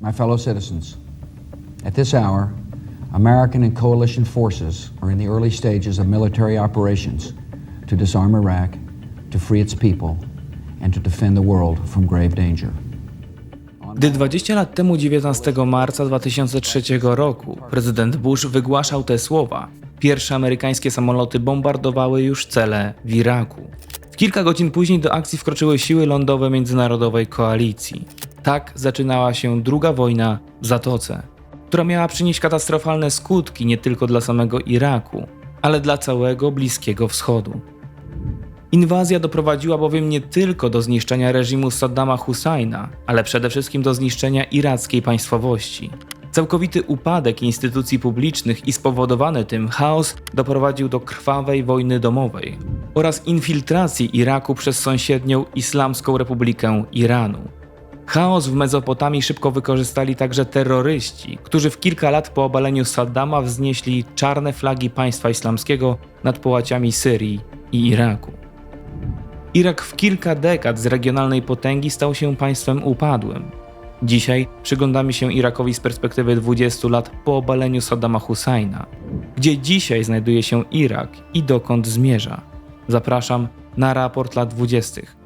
My fellow citizens, at this hour, American and coalition forces are in the early stages of military operations to disarm Iraq, to free its people, and to defend the world from grave danger. Gdy 20 lat temu, 19 marca 2003 roku, prezydent Bush wygłaszał te słowa, pierwsze amerykańskie samoloty bombardowały już cele w Iraku. Kilka godzin później do akcji wkroczyły siły lądowe międzynarodowej koalicji. Tak zaczynała się druga wojna w Zatoce, która miała przynieść katastrofalne skutki nie tylko dla samego Iraku, ale dla całego Bliskiego Wschodu. Inwazja doprowadziła bowiem nie tylko do zniszczenia reżimu Saddama Husajna, ale przede wszystkim do zniszczenia irackiej państwowości. Całkowity upadek instytucji publicznych i spowodowany tym chaos doprowadził do krwawej wojny domowej oraz infiltracji Iraku przez sąsiednią Islamską Republikę Iranu. Chaos w Mezopotamii szybko wykorzystali także terroryści, którzy w kilka lat po obaleniu Saddama wznieśli czarne flagi państwa islamskiego nad połaciami Syrii i Iraku. Irak w kilka dekad z regionalnej potęgi stał się państwem upadłym. Dzisiaj przyglądamy się Irakowi z perspektywy 20 lat po obaleniu Saddama Husajna. Gdzie dzisiaj znajduje się Irak i dokąd zmierza? Zapraszam na raport lat 20.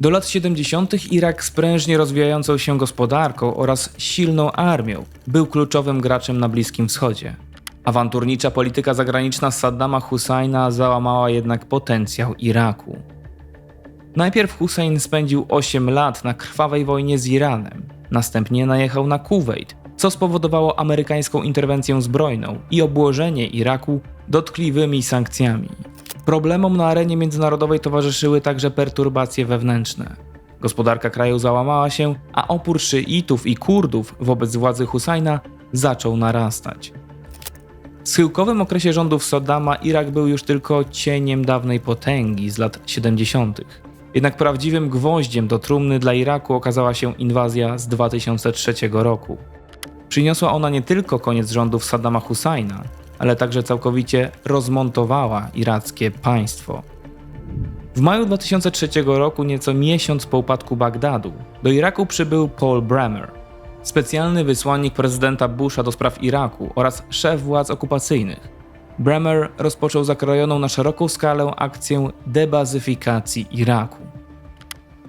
Do lat 70. Irak z prężnie rozwijającą się gospodarką oraz silną armią był kluczowym graczem na Bliskim Wschodzie. Awanturnicza polityka zagraniczna Saddama Husajna załamała jednak potencjał Iraku. Najpierw Hussein spędził 8 lat na krwawej wojnie z Iranem, następnie najechał na Kuwejt, co spowodowało amerykańską interwencję zbrojną i obłożenie Iraku dotkliwymi sankcjami. Problemom na arenie międzynarodowej towarzyszyły także perturbacje wewnętrzne. Gospodarka kraju załamała się, a opór szyitów i Kurdów wobec władzy Husajna zaczął narastać. W schyłkowym okresie rządów Saddama Irak był już tylko cieniem dawnej potęgi z lat 70. Jednak prawdziwym gwoździem do trumny dla Iraku okazała się inwazja z 2003 roku. Przyniosła ona nie tylko koniec rządów Saddama Husajna, ale także całkowicie rozmontowała irackie państwo. W maju 2003 roku, nieco miesiąc po upadku Bagdadu, do Iraku przybył Paul Bremer, specjalny wysłannik prezydenta Busha do spraw Iraku oraz szef władz okupacyjnych. Bremer rozpoczął zakrojoną na szeroką skalę akcję debazyfikacji Iraku.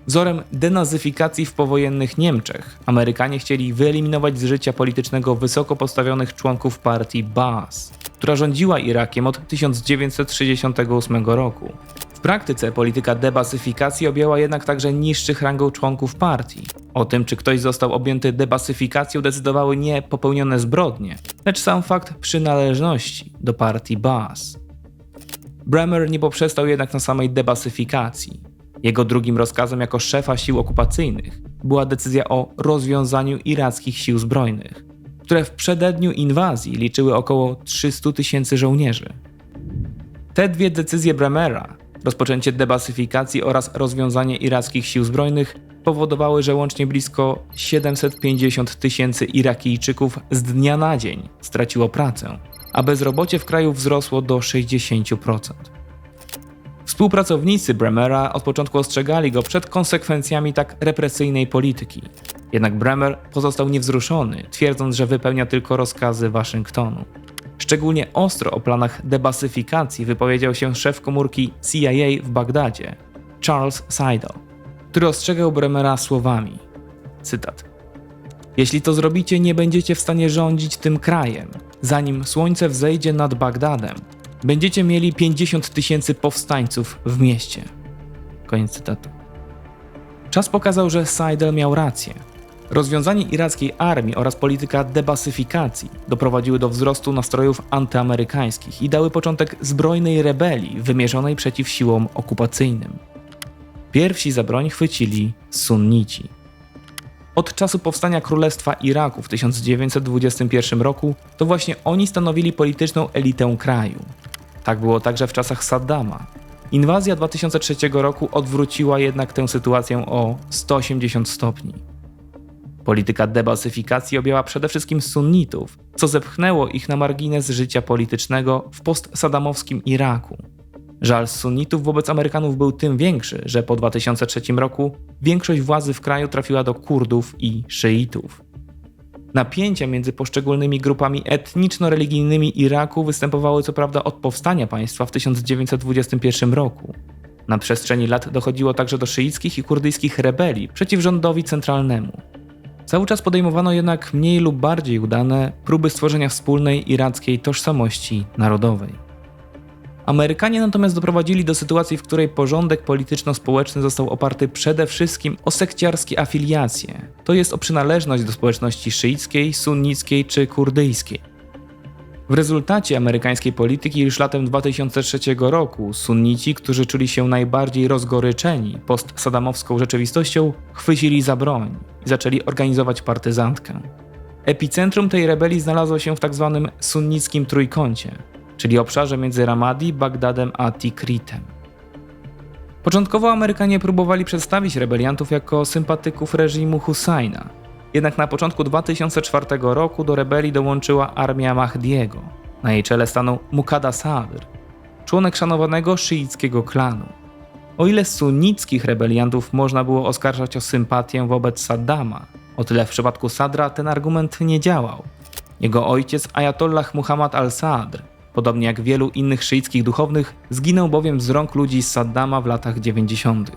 Wzorem denazyfikacji w powojennych Niemczech Amerykanie chcieli wyeliminować z życia politycznego wysoko postawionych członków partii Baas, która rządziła Irakiem od 1968 roku. W praktyce polityka debasyfikacji objęła jednak także niższych rangą członków partii. O tym, czy ktoś został objęty debasyfikacją, decydowały nie popełnione zbrodnie, lecz sam fakt przynależności do partii Baas. Bremer nie poprzestał jednak na samej debasyfikacji. Jego drugim rozkazem jako szefa sił okupacyjnych była decyzja o rozwiązaniu irackich sił zbrojnych, które w przededniu inwazji liczyły około 300 tysięcy żołnierzy. Te dwie decyzje Bremera, rozpoczęcie debasyfikacji oraz rozwiązanie irackich sił zbrojnych, powodowały, że łącznie blisko 750 tysięcy Irakijczyków z dnia na dzień straciło pracę, a bezrobocie w kraju wzrosło do 60%. Współpracownicy Bremera od początku ostrzegali go przed konsekwencjami tak represyjnej polityki. Jednak Bremer pozostał niewzruszony, twierdząc, że wypełnia tylko rozkazy Waszyngtonu. Szczególnie ostro o planach debasyfikacji wypowiedział się szef komórki CIA w Bagdadzie, Charles Seidel, który ostrzegał Bremera słowami: Cytat. Jeśli to zrobicie, nie będziecie w stanie rządzić tym krajem. Zanim słońce wzejdzie nad Bagdadem, będziecie mieli 50 tysięcy powstańców w mieście. Koniec cytatu. Czas pokazał, że Seidel miał rację. Rozwiązanie irackiej armii oraz polityka debasyfikacji doprowadziły do wzrostu nastrojów antyamerykańskich i dały początek zbrojnej rebelii wymierzonej przeciw siłom okupacyjnym. Pierwsi za broń chwycili sunnici. Od czasu powstania Królestwa Iraku w 1921 roku to właśnie oni stanowili polityczną elitę kraju. Tak było także w czasach Saddama. Inwazja 2003 roku odwróciła jednak tę sytuację o 180 stopni. Polityka debasyfikacji objęła przede wszystkim sunnitów, co zepchnęło ich na margines życia politycznego w postsadamowskim Iraku. Żal sunnitów wobec Amerykanów był tym większy, że po 2003 roku większość władzy w kraju trafiła do Kurdów i szyitów. Napięcia między poszczególnymi grupami etniczno-religijnymi Iraku występowały co prawda od powstania państwa w 1921 roku. Na przestrzeni lat dochodziło także do szyickich i kurdyjskich rebelii przeciw rządowi centralnemu. Cały czas podejmowano jednak mniej lub bardziej udane próby stworzenia wspólnej irackiej tożsamości narodowej. Amerykanie natomiast doprowadzili do sytuacji, w której porządek polityczno-społeczny został oparty przede wszystkim o sekciarskie afiliacje, to jest o przynależność do społeczności szyickiej, sunnickiej czy kurdyjskiej. W rezultacie amerykańskiej polityki już latem 2003 roku sunnici, którzy czuli się najbardziej rozgoryczeni post-sadamowską rzeczywistością, chwycili za broń i zaczęli organizować partyzantkę. Epicentrum tej rebelii znalazło się w tzw. Tak sunnickim trójkącie, czyli obszarze między Ramadi, Bagdadem a Tikritem. Początkowo Amerykanie próbowali przedstawić rebeliantów jako sympatyków reżimu Husajna, jednak na początku 2004 roku do rebelii dołączyła armia Mahdiego. Na jej czele stanął Muqadda Sadr, członek szanowanego szyickiego klanu. O ile sunnickich rebeliantów można było oskarżać o sympatię wobec Saddama, o tyle w przypadku Sadra ten argument nie działał. Jego ojciec Ayatollah Muhammad al-Sadr Podobnie jak wielu innych szyickich duchownych, zginął bowiem z rąk ludzi z Saddama w latach 90.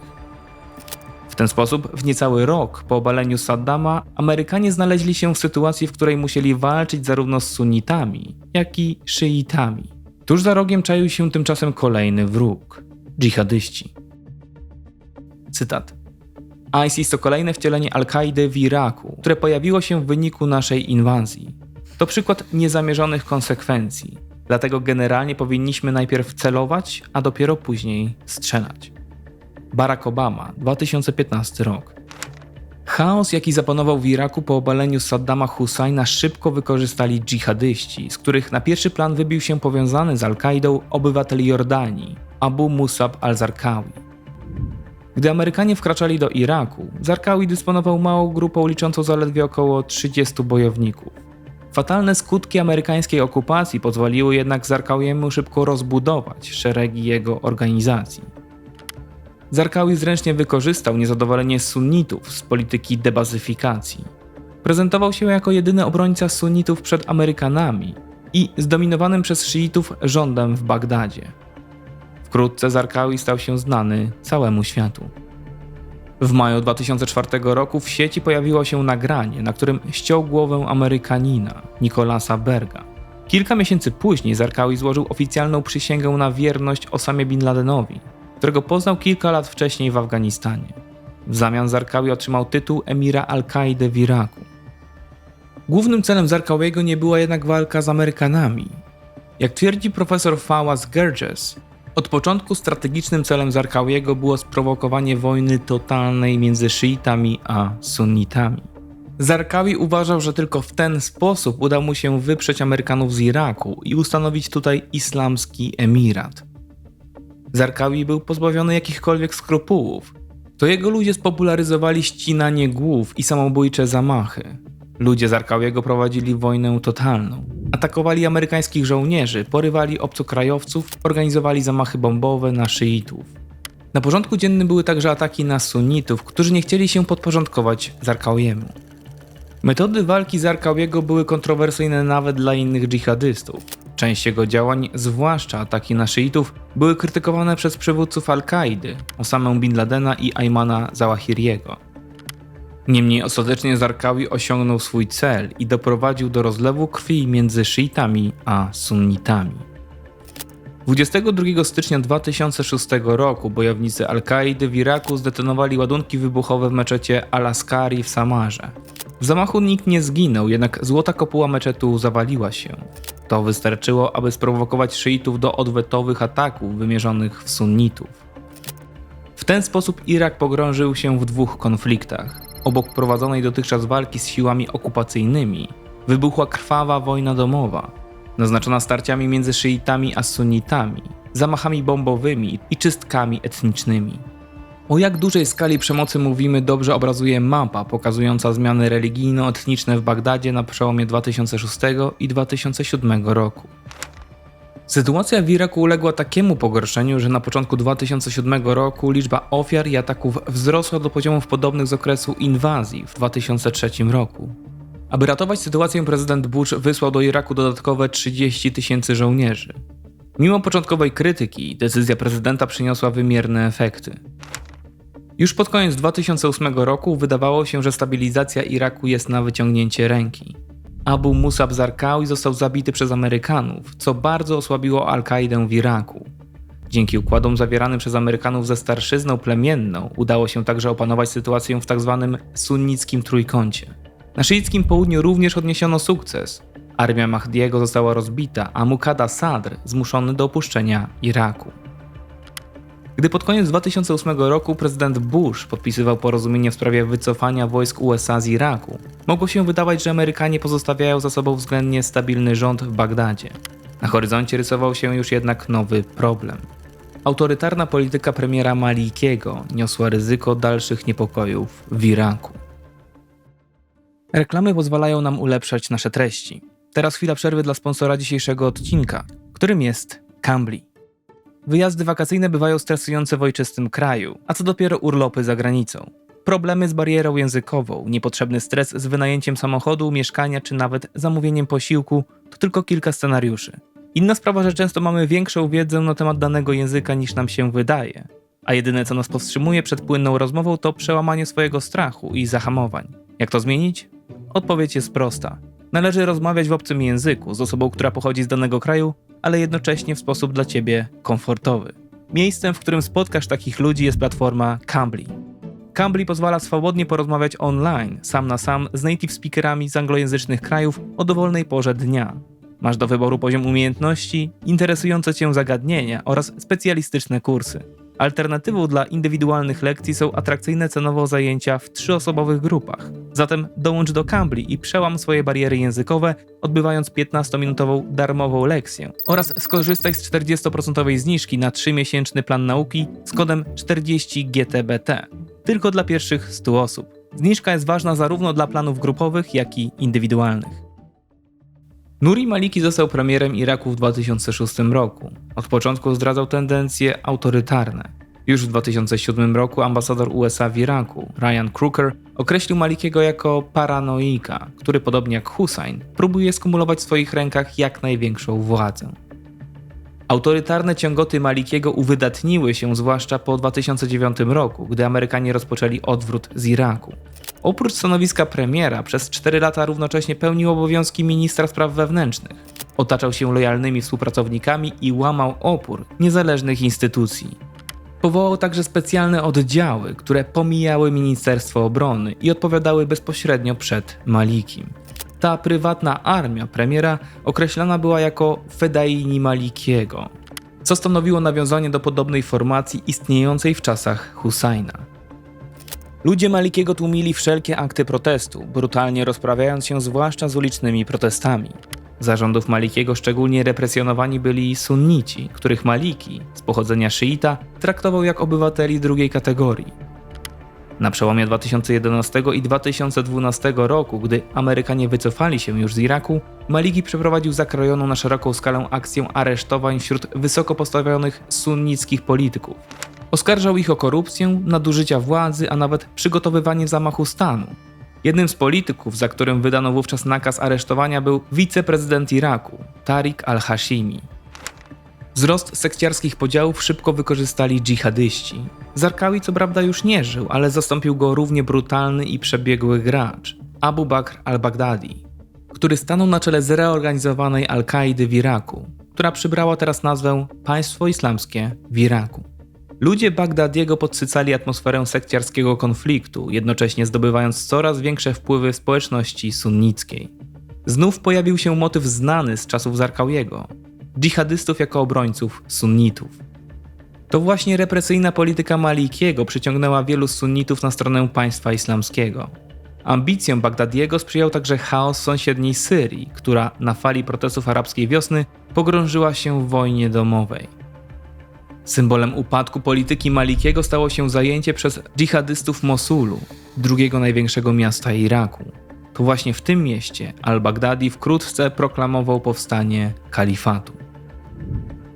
W ten sposób, w niecały rok po obaleniu Saddama, Amerykanie znaleźli się w sytuacji, w której musieli walczyć zarówno z sunnitami, jak i szyitami. Tuż za rogiem czaił się tymczasem kolejny wróg dżihadyści. Cytat. ISIS to kolejne wcielenie Al-Kaidy w Iraku, które pojawiło się w wyniku naszej inwazji. To przykład niezamierzonych konsekwencji. Dlatego generalnie powinniśmy najpierw celować, a dopiero później strzelać. Barack Obama, 2015 rok. Chaos, jaki zapanował w Iraku po obaleniu Saddama Husajna, szybko wykorzystali dżihadyści, z których na pierwszy plan wybił się powiązany z Al-Kaidą obywatel Jordanii, Abu Musab al-Zarqawi. Gdy Amerykanie wkraczali do Iraku, Zarqawi dysponował małą grupą liczącą zaledwie około 30 bojowników. Fatalne skutki amerykańskiej okupacji pozwoliły jednak Zarkawiemu szybko rozbudować szeregi jego organizacji. Zarkawi zręcznie wykorzystał niezadowolenie sunnitów z polityki debazyfikacji. Prezentował się jako jedyny obrońca sunnitów przed Amerykanami i zdominowanym przez szyitów rządem w Bagdadzie. Wkrótce Zarkawi stał się znany całemu światu. W maju 2004 roku w sieci pojawiło się nagranie, na którym ściął głowę Amerykanina, Nicolasa Berga. Kilka miesięcy później Zarkawi złożył oficjalną przysięgę na wierność Osamie Bin Ladenowi, którego poznał kilka lat wcześniej w Afganistanie. W zamian Zarkawi otrzymał tytuł emira Al-Kaidy w Iraku. Głównym celem Zarkawiego nie była jednak walka z Amerykanami. Jak twierdzi profesor Fawaz Gerges, od początku strategicznym celem Zarkawiego było sprowokowanie wojny totalnej między szyitami a sunnitami. Zarkawi uważał, że tylko w ten sposób uda mu się wyprzeć Amerykanów z Iraku i ustanowić tutaj islamski emirat. Zarkawi był pozbawiony jakichkolwiek skrupułów. To jego ludzie spopularyzowali ścinanie głów i samobójcze zamachy. Ludzie Zarkawiego prowadzili wojnę totalną. Atakowali amerykańskich żołnierzy, porywali obcokrajowców, organizowali zamachy bombowe na szyitów. Na porządku dziennym były także ataki na sunnitów, którzy nie chcieli się podporządkować Zarkawiemu. Metody walki Zarkawiego były kontrowersyjne nawet dla innych dżihadystów. Część jego działań, zwłaszcza ataki na szyitów, były krytykowane przez przywódców Al-Kaidy, Osamę Bin Ladena i Aymana Zawahiriego. Niemniej ostatecznie Zarkawi osiągnął swój cel i doprowadził do rozlewu krwi między szyitami a sunnitami. 22 stycznia 2006 roku bojownicy Al-Kaidy w Iraku zdetonowali ładunki wybuchowe w meczecie Al-Askari w Samarze. W zamachu nikt nie zginął, jednak złota kopuła meczetu zawaliła się. To wystarczyło, aby sprowokować szyitów do odwetowych ataków wymierzonych w sunnitów. W ten sposób Irak pogrążył się w dwóch konfliktach obok prowadzonej dotychczas walki z siłami okupacyjnymi, wybuchła krwawa wojna domowa, naznaczona starciami między szyitami a sunnitami, zamachami bombowymi i czystkami etnicznymi. O jak dużej skali przemocy mówimy dobrze obrazuje mapa pokazująca zmiany religijno-etniczne w Bagdadzie na przełomie 2006 i 2007 roku. Sytuacja w Iraku uległa takiemu pogorszeniu, że na początku 2007 roku liczba ofiar i ataków wzrosła do poziomów podobnych z okresu inwazji w 2003 roku. Aby ratować sytuację, prezydent Bush wysłał do Iraku dodatkowe 30 tysięcy żołnierzy. Mimo początkowej krytyki, decyzja prezydenta przyniosła wymierne efekty. Już pod koniec 2008 roku wydawało się, że stabilizacja Iraku jest na wyciągnięcie ręki. Abu Musab Zarqawi został zabity przez Amerykanów, co bardzo osłabiło Al-Kaidę w Iraku. Dzięki układom zawieranym przez Amerykanów ze starszyzną plemienną udało się także opanować sytuację w tzw. Tak sunnickim trójkącie. Na szyickim południu również odniesiono sukces. Armia Mahdiego została rozbita, a Muqadda Sadr zmuszony do opuszczenia Iraku. Gdy pod koniec 2008 roku prezydent Bush podpisywał porozumienie w sprawie wycofania wojsk USA z Iraku, mogło się wydawać, że Amerykanie pozostawiają za sobą względnie stabilny rząd w Bagdadzie. Na horyzoncie rysował się już jednak nowy problem. Autorytarna polityka premiera Malikiego niosła ryzyko dalszych niepokojów w Iraku. Reklamy pozwalają nam ulepszać nasze treści. Teraz chwila przerwy dla sponsora dzisiejszego odcinka, którym jest Cambly. Wyjazdy wakacyjne bywają stresujące w ojczystym kraju, a co dopiero urlopy za granicą. Problemy z barierą językową, niepotrzebny stres z wynajęciem samochodu, mieszkania czy nawet zamówieniem posiłku to tylko kilka scenariuszy. Inna sprawa, że często mamy większą wiedzę na temat danego języka niż nam się wydaje, a jedyne co nas powstrzymuje przed płynną rozmową to przełamanie swojego strachu i zahamowań. Jak to zmienić? Odpowiedź jest prosta. Należy rozmawiać w obcym języku z osobą, która pochodzi z danego kraju, ale jednocześnie w sposób dla ciebie komfortowy. Miejscem, w którym spotkasz takich ludzi jest platforma Cambly. Cambly pozwala swobodnie porozmawiać online, sam na sam, z native speakerami z anglojęzycznych krajów o dowolnej porze dnia. Masz do wyboru poziom umiejętności, interesujące Cię zagadnienia oraz specjalistyczne kursy. Alternatywą dla indywidualnych lekcji są atrakcyjne cenowo zajęcia w trzyosobowych grupach. Zatem dołącz do Cambly i przełam swoje bariery językowe, odbywając 15-minutową darmową lekcję. Oraz skorzystaj z 40% zniżki na 3-miesięczny plan nauki z kodem 40GTBT. Tylko dla pierwszych 100 osób. Zniżka jest ważna zarówno dla planów grupowych, jak i indywidualnych. Nuri Maliki został premierem Iraku w 2006 roku. Od początku zdradzał tendencje autorytarne. Już w 2007 roku ambasador USA w Iraku, Ryan Crooker, określił Malikiego jako paranoika, który podobnie jak Hussein próbuje skumulować w swoich rękach jak największą władzę. Autorytarne ciągoty Malikiego uwydatniły się zwłaszcza po 2009 roku, gdy Amerykanie rozpoczęli odwrót z Iraku. Oprócz stanowiska premiera, przez 4 lata równocześnie pełnił obowiązki ministra spraw wewnętrznych. Otaczał się lojalnymi współpracownikami i łamał opór niezależnych instytucji. Powołał także specjalne oddziały, które pomijały Ministerstwo Obrony i odpowiadały bezpośrednio przed Malikim. Ta prywatna armia premiera określana była jako Fedaini Malikiego, co stanowiło nawiązanie do podobnej formacji istniejącej w czasach Husajna. Ludzie Malikiego tłumili wszelkie akty protestu, brutalnie rozprawiając się zwłaszcza z ulicznymi protestami. Zarządów Malikiego szczególnie represjonowani byli sunnici, których Maliki, z pochodzenia szyita, traktował jak obywateli drugiej kategorii. Na przełomie 2011 i 2012 roku, gdy Amerykanie wycofali się już z Iraku, Maliki przeprowadził zakrojoną na szeroką skalę akcję aresztowań wśród wysoko postawionych sunnickich polityków. Oskarżał ich o korupcję, nadużycia władzy, a nawet przygotowywanie zamachu stanu. Jednym z polityków, za którym wydano wówczas nakaz aresztowania, był wiceprezydent Iraku, Tariq al-Hashimi. Wzrost sekciarskich podziałów szybko wykorzystali dżihadyści. Zarkawi co prawda już nie żył, ale zastąpił go równie brutalny i przebiegły gracz, Abu Bakr al-Baghdadi, który stanął na czele zreorganizowanej Al-Kaidy w Iraku, która przybrała teraz nazwę Państwo Islamskie w Iraku. Ludzie Bagdadiego podsycali atmosferę sekciarskiego konfliktu, jednocześnie zdobywając coraz większe wpływy społeczności sunnickiej. Znów pojawił się motyw znany z czasów Zarkawiego dżihadystów jako obrońców sunnitów. To właśnie represyjna polityka Malikiego przyciągnęła wielu sunnitów na stronę państwa islamskiego. Ambicjom Bagdadiego sprzyjał także chaos sąsiedniej Syrii, która na fali protestów arabskiej wiosny pogrążyła się w wojnie domowej. Symbolem upadku polityki Malikiego stało się zajęcie przez dżihadystów Mosulu, drugiego największego miasta Iraku. To właśnie w tym mieście al-Baghdadi wkrótce proklamował powstanie kalifatu.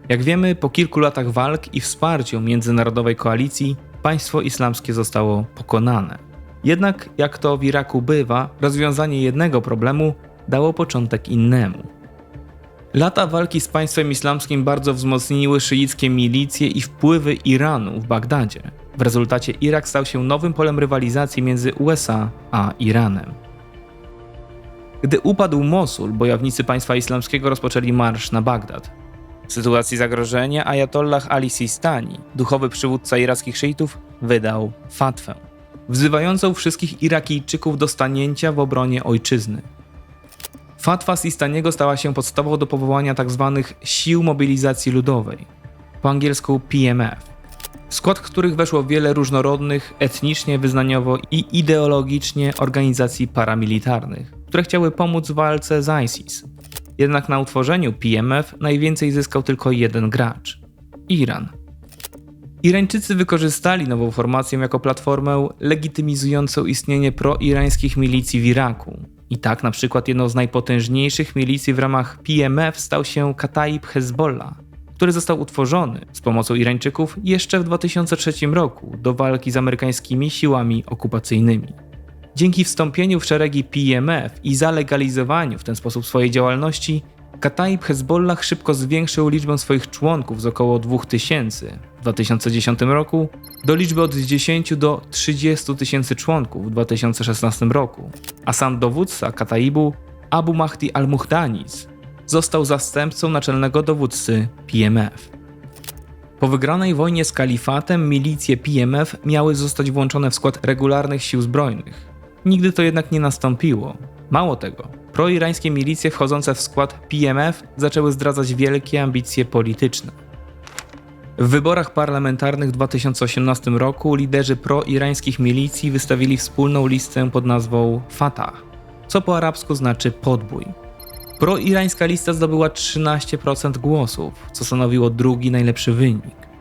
Jak wiemy, po kilku latach walk i wsparciu międzynarodowej koalicji, państwo islamskie zostało pokonane. Jednak, jak to w Iraku bywa, rozwiązanie jednego problemu dało początek innemu. Lata walki z państwem islamskim bardzo wzmocniły szyickie milicje i wpływy Iranu w Bagdadzie. W rezultacie Irak stał się nowym polem rywalizacji między USA a Iranem. Gdy upadł Mosul, bojownicy państwa islamskiego rozpoczęli marsz na Bagdad. W sytuacji zagrożenia Ayatollah Ali Sistani, duchowy przywódca irackich szyitów, wydał fatwę, wzywającą wszystkich Irakijczyków do stanięcia w obronie ojczyzny. Fatwa Sistaniego stała się podstawą do powołania tzw. sił mobilizacji ludowej, po angielsku PMF, w skład których weszło wiele różnorodnych, etnicznie, wyznaniowo i ideologicznie organizacji paramilitarnych, które chciały pomóc w walce z ISIS. Jednak na utworzeniu PMF najwięcej zyskał tylko jeden gracz Iran. Irańczycy wykorzystali nową formację jako platformę legitymizującą istnienie proirańskich milicji w Iraku. I tak na przykład jedną z najpotężniejszych milicji w ramach PMF stał się Kataib Hezbollah, który został utworzony z pomocą Irańczyków jeszcze w 2003 roku do walki z amerykańskimi siłami okupacyjnymi. Dzięki wstąpieniu w szeregi PMF i zalegalizowaniu w ten sposób swojej działalności, Kataib Hezbollah szybko zwiększył liczbę swoich członków z około 2000 w 2010 roku do liczby od 10 do 30 tysięcy członków w 2016 roku, a sam dowódca Kataibu, Abu Mahdi al-Muhdanis, został zastępcą naczelnego dowódcy PMF. Po wygranej wojnie z kalifatem milicje PMF miały zostać włączone w skład regularnych sił zbrojnych. Nigdy to jednak nie nastąpiło. Mało tego, proirańskie milicje wchodzące w skład PMF zaczęły zdradzać wielkie ambicje polityczne. W wyborach parlamentarnych w 2018 roku liderzy proirańskich milicji wystawili wspólną listę pod nazwą Fatah, co po arabsku znaczy podbój. Proirańska lista zdobyła 13% głosów, co stanowiło drugi najlepszy wynik.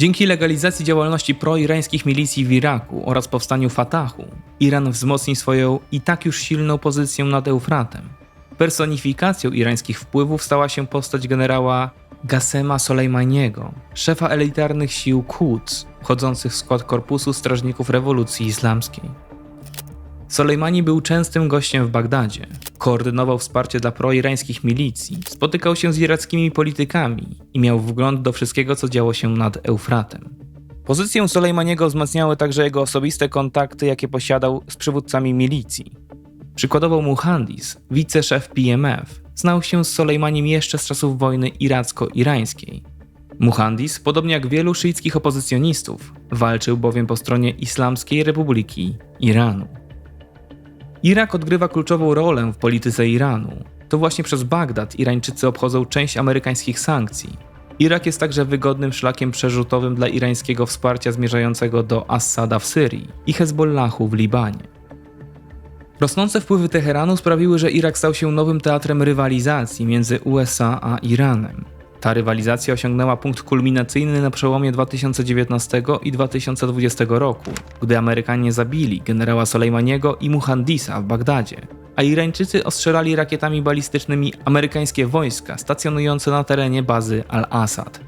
Dzięki legalizacji działalności proirańskich milicji w Iraku oraz powstaniu Fatahu, Iran wzmocni swoją i tak już silną pozycję nad Eufratem. Personifikacją irańskich wpływów stała się postać generała Gassema Soleimaniego, szefa elitarnych sił Quds, wchodzących w skład Korpusu Strażników Rewolucji Islamskiej. Soleimani był częstym gościem w Bagdadzie, koordynował wsparcie dla proirańskich milicji, spotykał się z irackimi politykami i miał wgląd do wszystkiego, co działo się nad Eufratem. Pozycję Soleimaniego wzmacniały także jego osobiste kontakty, jakie posiadał z przywódcami milicji. Przykładowo Muhandis, wiceszef PMF, znał się z Soleimanim jeszcze z czasów wojny iracko-irańskiej. Muhandis, podobnie jak wielu szyickich opozycjonistów, walczył bowiem po stronie Islamskiej Republiki Iranu. Irak odgrywa kluczową rolę w polityce Iranu. To właśnie przez Bagdad Irańczycy obchodzą część amerykańskich sankcji. Irak jest także wygodnym szlakiem przerzutowym dla irańskiego wsparcia zmierzającego do Assada w Syrii i Hezbollahu w Libanie. Rosnące wpływy Teheranu sprawiły, że Irak stał się nowym teatrem rywalizacji między USA a Iranem. Ta rywalizacja osiągnęła punkt kulminacyjny na przełomie 2019 i 2020 roku, gdy Amerykanie zabili generała Soleimaniego i Muhandisa w Bagdadzie, a Irańczycy ostrzelali rakietami balistycznymi amerykańskie wojska stacjonujące na terenie bazy Al-Assad.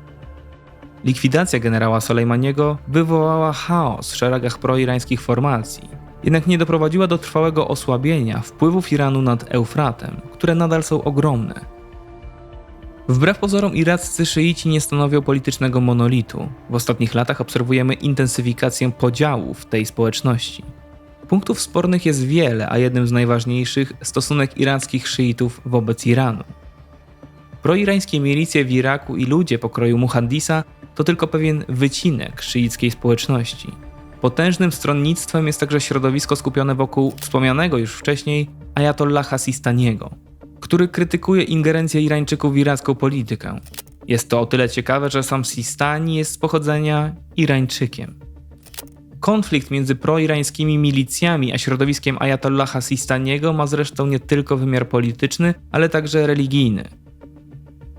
Likwidacja generała Soleimaniego wywołała chaos w szeregach proirańskich formacji, jednak nie doprowadziła do trwałego osłabienia wpływów Iranu nad Eufratem, które nadal są ogromne Wbrew pozorom iraccy szyici nie stanowią politycznego monolitu. W ostatnich latach obserwujemy intensyfikację podziałów tej społeczności. Punktów spornych jest wiele, a jednym z najważniejszych stosunek irackich szyitów wobec Iranu. Proirańskie milicje w Iraku i ludzie pokroju Muhandisa to tylko pewien wycinek szyickiej społeczności. Potężnym stronnictwem jest także środowisko skupione wokół wspomnianego już wcześniej Ayatollaha Sistaniego, który krytykuje ingerencję Irańczyków w iracką politykę. Jest to o tyle ciekawe, że sam Sistani jest z pochodzenia Irańczykiem. Konflikt między proirańskimi milicjami a środowiskiem Ayatollaha Sistaniego ma zresztą nie tylko wymiar polityczny, ale także religijny.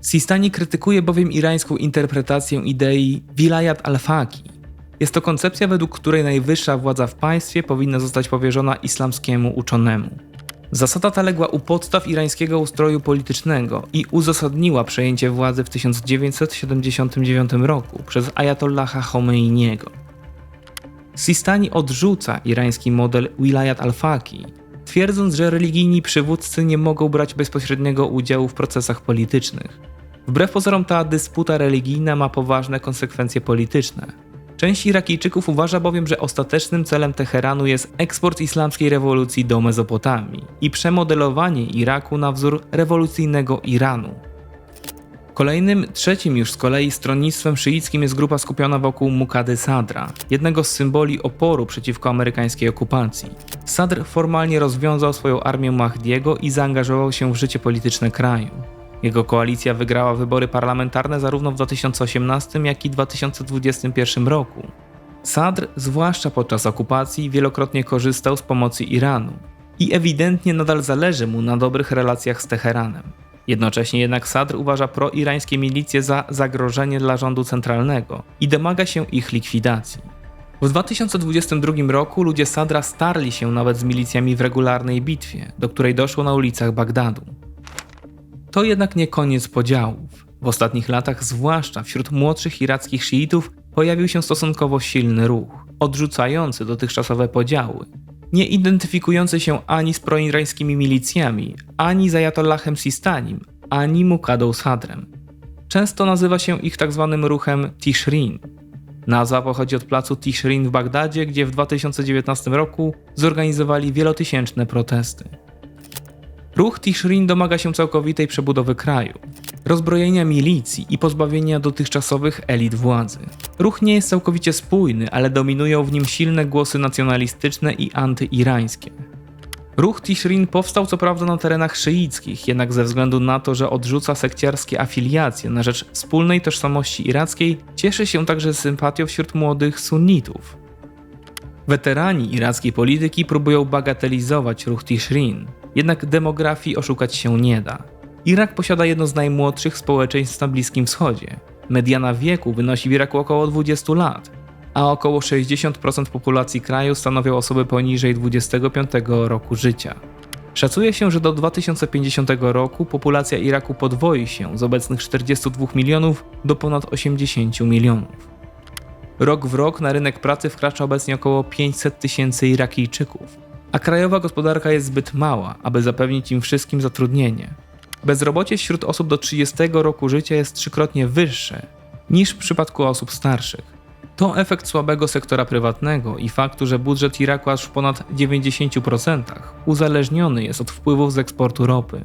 Sistani krytykuje bowiem irańską interpretację idei wilayat al-faqi. Jest to koncepcja, według której najwyższa władza w państwie powinna zostać powierzona islamskiemu uczonemu. Zasada ta legła u podstaw irańskiego ustroju politycznego i uzasadniła przejęcie władzy w 1979 roku przez Ayatollaha Khomeiniego. Sistani odrzuca irański model wilayat al-faqi, twierdząc, że religijni przywódcy nie mogą brać bezpośredniego udziału w procesach politycznych. Wbrew pozorom ta dysputa religijna ma poważne konsekwencje polityczne. Część Irakijczyków uważa bowiem, że ostatecznym celem Teheranu jest eksport islamskiej rewolucji do Mezopotamii i przemodelowanie Iraku na wzór rewolucyjnego Iranu. Kolejnym, trzecim już z kolei stronnictwem szyickim jest grupa skupiona wokół Mukady Sadra, jednego z symboli oporu przeciwko amerykańskiej okupacji. Sadr formalnie rozwiązał swoją armię Mahdiego i zaangażował się w życie polityczne kraju. Jego koalicja wygrała wybory parlamentarne zarówno w 2018, jak i 2021 roku. Sadr, zwłaszcza podczas okupacji, wielokrotnie korzystał z pomocy Iranu i ewidentnie nadal zależy mu na dobrych relacjach z Teheranem. Jednocześnie jednak Sadr uważa proirańskie milicje za zagrożenie dla rządu centralnego i domaga się ich likwidacji. W 2022 roku ludzie Sadra starli się nawet z milicjami w regularnej bitwie, do której doszło na ulicach Bagdadu. To jednak nie koniec podziałów. W ostatnich latach, zwłaszcza wśród młodszych irackich szyitów, pojawił się stosunkowo silny ruch, odrzucający dotychczasowe podziały, nie identyfikujący się ani z proirańskimi milicjami, ani z Ayatollahem Sistanim, ani Mukadą Sadrem. Często nazywa się ich tzw. ruchem Tishrin. Nazwa pochodzi od placu Tishrin w Bagdadzie, gdzie w 2019 roku zorganizowali wielotysięczne protesty. Ruch Tishrin domaga się całkowitej przebudowy kraju, rozbrojenia milicji i pozbawienia dotychczasowych elit władzy. Ruch nie jest całkowicie spójny, ale dominują w nim silne głosy nacjonalistyczne i antyirańskie. Ruch Tishrin powstał co prawda na terenach szyickich, jednak ze względu na to, że odrzuca sekciarskie afiliacje na rzecz wspólnej tożsamości irackiej, cieszy się także sympatią wśród młodych sunnitów. Weterani irackiej polityki próbują bagatelizować ruch Tishrin, jednak demografii oszukać się nie da. Irak posiada jedno z najmłodszych społeczeństw na Bliskim Wschodzie. Mediana wieku wynosi w Iraku około 20 lat, a około 60% populacji kraju stanowią osoby poniżej 25 roku życia. Szacuje się, że do 2050 roku populacja Iraku podwoi się z obecnych 42 milionów do ponad 80 milionów. Rok w rok na rynek pracy wkracza obecnie około 500 tysięcy Irakijczyków, a krajowa gospodarka jest zbyt mała, aby zapewnić im wszystkim zatrudnienie. Bezrobocie wśród osób do 30 roku życia jest trzykrotnie wyższe niż w przypadku osób starszych. To efekt słabego sektora prywatnego i faktu, że budżet Iraku aż w ponad 90% uzależniony jest od wpływów z eksportu ropy.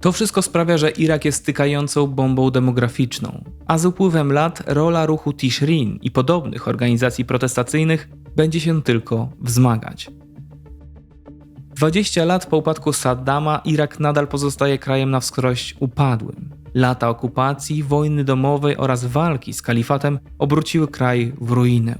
To wszystko sprawia, że Irak jest stykającą bombą demograficzną, a z upływem lat rola ruchu Tishrin i podobnych organizacji protestacyjnych będzie się tylko wzmagać. 20 lat po upadku Saddama Irak nadal pozostaje krajem na wskroś upadłym. Lata okupacji, wojny domowej oraz walki z kalifatem obróciły kraj w ruinę.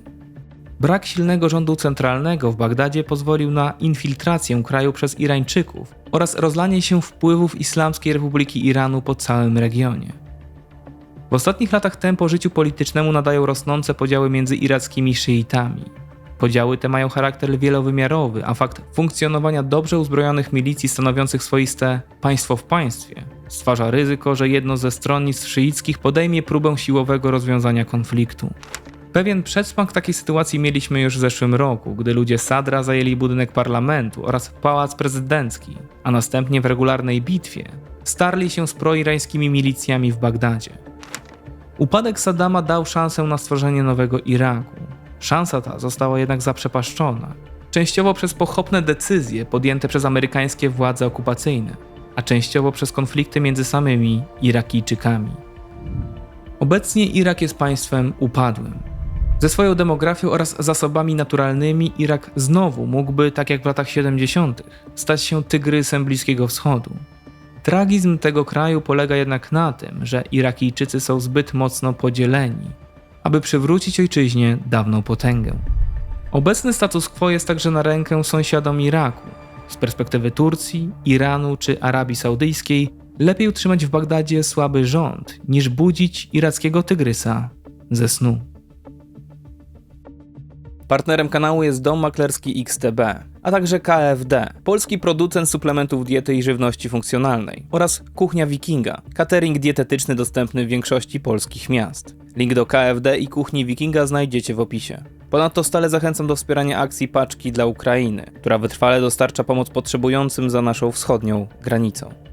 Brak silnego rządu centralnego w Bagdadzie pozwolił na infiltrację kraju przez Irańczyków oraz rozlanie się wpływów Islamskiej Republiki Iranu po całym regionie. W ostatnich latach tempo życiu politycznemu nadają rosnące podziały między irackimi szyitami. Podziały te mają charakter wielowymiarowy, a fakt funkcjonowania dobrze uzbrojonych milicji stanowiących swoiste państwo w państwie stwarza ryzyko, że jedno ze stronnictw szyickich podejmie próbę siłowego rozwiązania konfliktu. Pewien przedsmak takiej sytuacji mieliśmy już w zeszłym roku, gdy ludzie Sadra zajęli budynek parlamentu oraz pałac prezydencki, a następnie w regularnej bitwie starli się z proirańskimi milicjami w Bagdadzie. Upadek Saddama dał szansę na stworzenie nowego Iraku. Szansa ta została jednak zaprzepaszczona, częściowo przez pochopne decyzje podjęte przez amerykańskie władze okupacyjne, a częściowo przez konflikty między samymi Irakijczykami. Obecnie Irak jest państwem upadłym. Ze swoją demografią oraz zasobami naturalnymi Irak znowu mógłby, tak jak w latach 70., stać się tygrysem Bliskiego Wschodu. Tragizm tego kraju polega jednak na tym, że Irakijczycy są zbyt mocno podzieleni, aby przywrócić ojczyźnie dawną potęgę. Obecny status quo jest także na rękę sąsiadom Iraku. Z perspektywy Turcji, Iranu czy Arabii Saudyjskiej Lepiej utrzymać w Bagdadzie słaby rząd, niż budzić irackiego tygrysa ze snu. Partnerem kanału jest dom maklerski XTB, a także KFD, polski producent suplementów diety i żywności funkcjonalnej, oraz Kuchnia Wikinga, catering dietetyczny dostępny w większości polskich miast. Link do KFD i Kuchni Wikinga znajdziecie w opisie. Ponadto stale zachęcam do wspierania akcji Paczki dla Ukrainy, która wytrwale dostarcza pomoc potrzebującym za naszą wschodnią granicą.